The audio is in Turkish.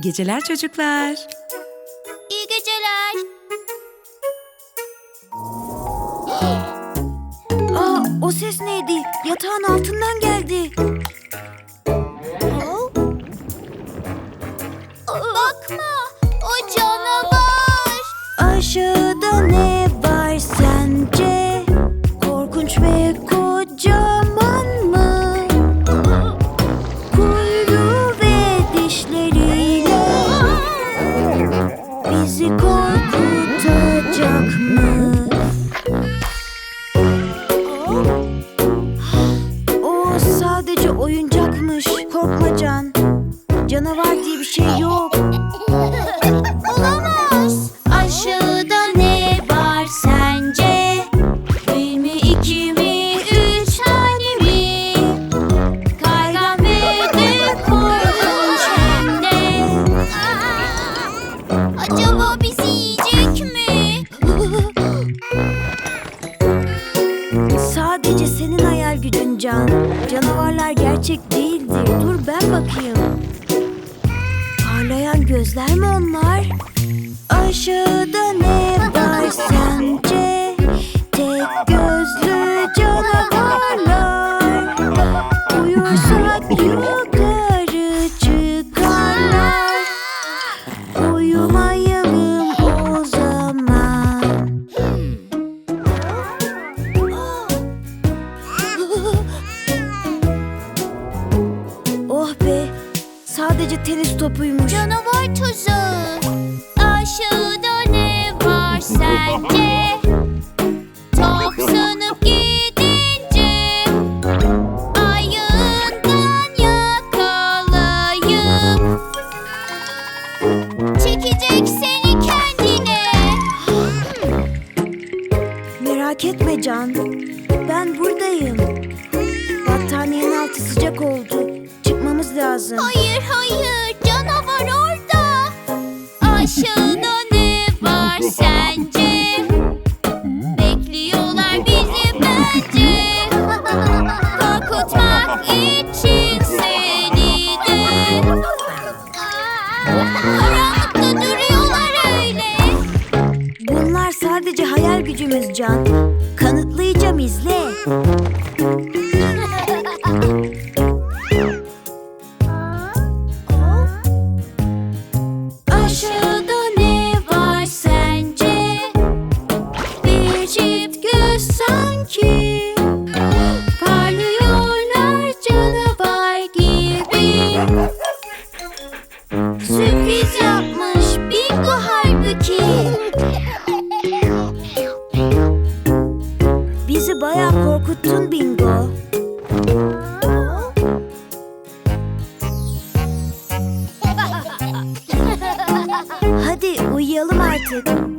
geceler çocuklar. İyi geceler. Aa, o ses neydi? Yatağın altından geldi. Bakma, o canavar. Aşağıda ne var Canavar diye bir şey yok. Olamaz. Aşağıda ne var sence? Bir mi, iki mi, üç tane mi? Kaygan ve de korkunç hem de. Acaba bizi yiyecek mi? Sadece senin hayal gücün Can. Canavarlar gerçek değildir. Dur ben bakayım. Gözler mi onlar? Aşağıda ne var sence? Tek gözlü canavarlar. Uyursak yukarı çıkarlar. Uyumayalım o zaman. Oh be, sadece tenis topuymuş. Canavar tuzağı. Aşağıda ne var sence? Top sanıp gidince ayağından yakalayıp çekecek seni kendine. Merak etme Can, ben buradayım. Battaniyenin altı sıcak oldu. Lazım. Hayır hayır canavar orada. Aşağıda ne var sence? Bekliyorlar bizi bence. Korkutmak için seni de. Karanlıkta duruyorlar öyle. Bunlar sadece hayal gücümüz Can. Kanıtlayacağım izle. ki? Bizi bayağı korkuttun Bingo. Hadi uyuyalım artık.